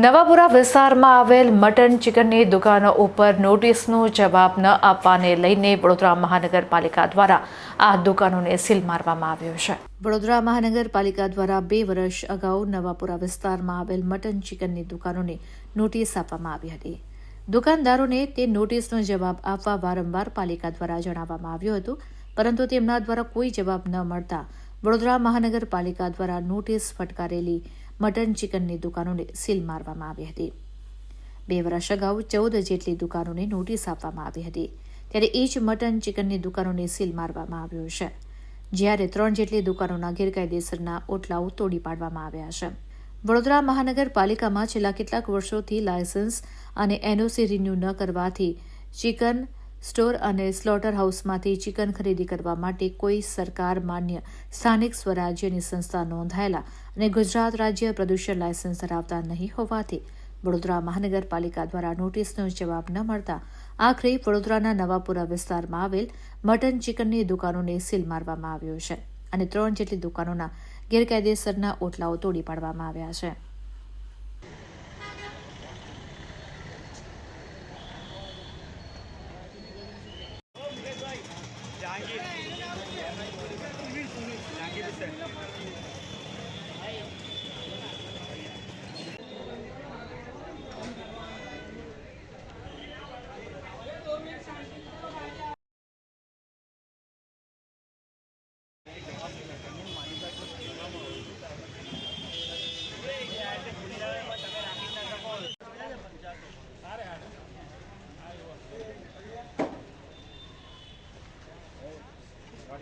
નવાપુરા વિસ્તારમાં આવેલ મટન ચિકનની દુકાનો ઉપર નોટિસનો જવાબ ન આપવાને લઈને વડોદરા મહાનગરપાલિકા દ્વારા આ દુકાનોને સીલ મારવામાં આવ્યો છે. વડોદરા મહાનગરપાલિકા દ્વારા બે વર્ષ અગાઉ નવાપુરા વિસ્તારમાં આવેલ મટન ચિકનની દુકાનોને નોટિસ આપવામાં આવી હતી. દુકાનદારોને તે નોટિસનો જવાબ આપવા વારંવાર પાલિકા દ્વારા જણાવવામાં આવ્યું હતું, પરંતુ તેમના દ્વારા કોઈ જવાબ ન મળતા વડોદરા મહાનગરપાલિકા દ્વારા નોટિસ ફટકારેલી મટન ચિકનની દુકાનોને સીલ મારવામાં આવી હતી. બે વર્ષ અગાઉ ચૌદ જેટલી દુકાનોને નોટિસ આપવામાં આવી હતી. ત્યારે એ જ મટન ચિકનની દુકાનોને સીલ મારવામાં આવ્યો છે. જ્યારે ત્રણ જેટલી દુકાનોના ગેરકાયદેસરના ઓટલાઓ તોડી પાડવામાં આવ્યા છે. વડોદરા મહાનગરપાલિકામાં છેલ્લા કેટલાક વર્ષોથી લાયસન્સ અને એનઓસી રિન્યૂ ન કરવાથી ચિકન સ્ટોર અને સ્લોટર હાઉસમાંથી ચિકન ખરીદી કરવા માટે કોઈ સરકાર, માન્ય સ્થાનિક સ્વરાજ્યની સંસ્થા નોંધાયેલા અને ગુજરાત રાજ્ય પ્રદૂષણ લાયસન્સ ધરાવતા નહીં હોવાથી વડોદરા મહાનગરપાલિકા દ્વારા નોટિસનો જવાબ ન મળતા આખરે વડોદરાના નવાપુરા વિસ્તારમાં આવેલ મટન ચિકનની દુકાનોને સીલ મારવામાં આવ્યો છે અને ત્રણ જેટલી દુકાનોના ગેરકાયદેસરના ઓટલાઓ તોડી પાડવામાં આવ્યા છે.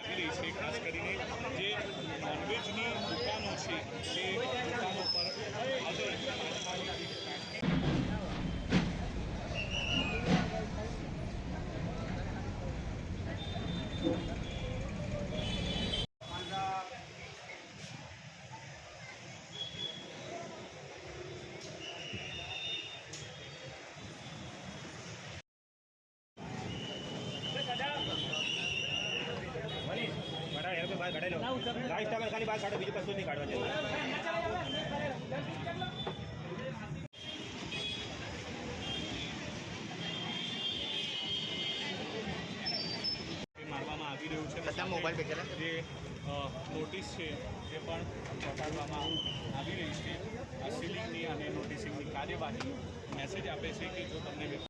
આવી રહી છે ખાસ કરીને જે નોનવેજની દુકાનો છે તે દુકાનો પર આજે બહાર કાઢેલો. લાઈફ ટાઈમ ખાલી બહાર કાઢો બીજું કશું નહીં કાઢવા છે મારવામાં આવી રહ્યું છે. સાથે જે નોટિસ છે એ પણ બતાડવામાં આવી રહી છે. આ સિલિંગની અને નોટિસિંગની કાર્યવાહી મેસેજ આપે છે કે જો તમને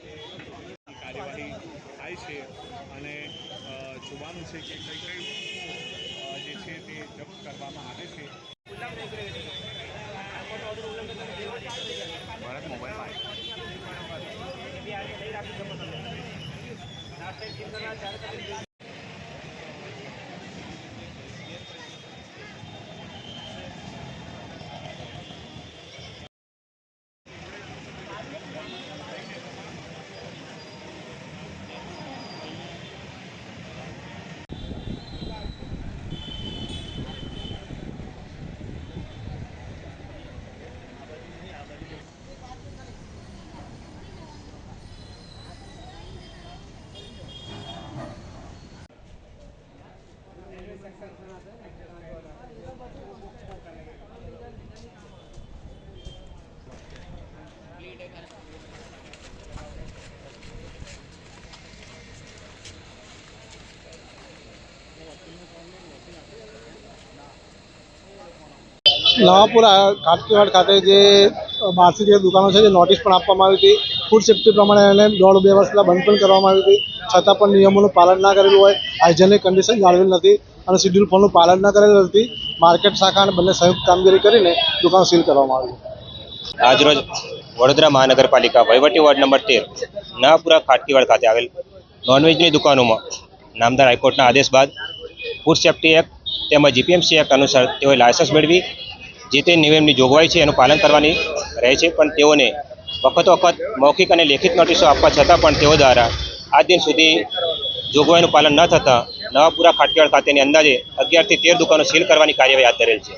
જોવાનું છે કે કઈ કઈ વસ્તુઓ જે છે તે જપ્ત કરવામાં આવે છે. ભારત મોબાઈલ નવાપુરા કાટકીવાડ ખાતે જે બારથી જે દુકાનો છે, જે નોટિસ પણ આપવામાં આવી હતી. ફૂડ સેફ્ટી પ્રમાણે એને દોઢ બે વર્ષ બંધ પણ કરવામાં આવી હતી. છતાં પણ નિયમોનું પાલન ના કરેલું હોય હાઇજેનિક કન્ડિશન જાળવેલ નથી અને શિડ્યુલ ફોરનું પાલન ના કરેલું નથી. માર્કેટ શાખા અને બંને સંયુક્ત કામગીરી કરીને દુકાન સીલ કરવામાં આવી આજરોજ વડોદરા મહાનગરપાલિકા વહીવટી વોર્ડ નંબર તેર, નવાપુરા ખાટકીવાડ ખાતે આવેલ નોનવેજની દુકાનોમાં નામદાર હાઈકોર્ટના આદેશ બાદ ફૂડ સેફ્ટી એક્ટ તેમજ જીપીએમસી એક્ટ અનુસાર તેઓએ લાયસન્સ મેળવી જે તે નિયમની જોગવાઈ છે એનું પાલન કરવાની રહે છે, પણ તેઓને વખત વખત મૌખિક અને લેખિત નોટિસો આપવા છતાં પણ તેઓ દ્વારા આ દિન સુધી જોગવાઈનું પાલન ન થતાં નવાપુરા ખાટકીવાડ ખાતેની અંદાજે અગિયારથી તેર દુકાનો સીલ કરવાની કાર્યવાહી હાથ ધરેલ છે.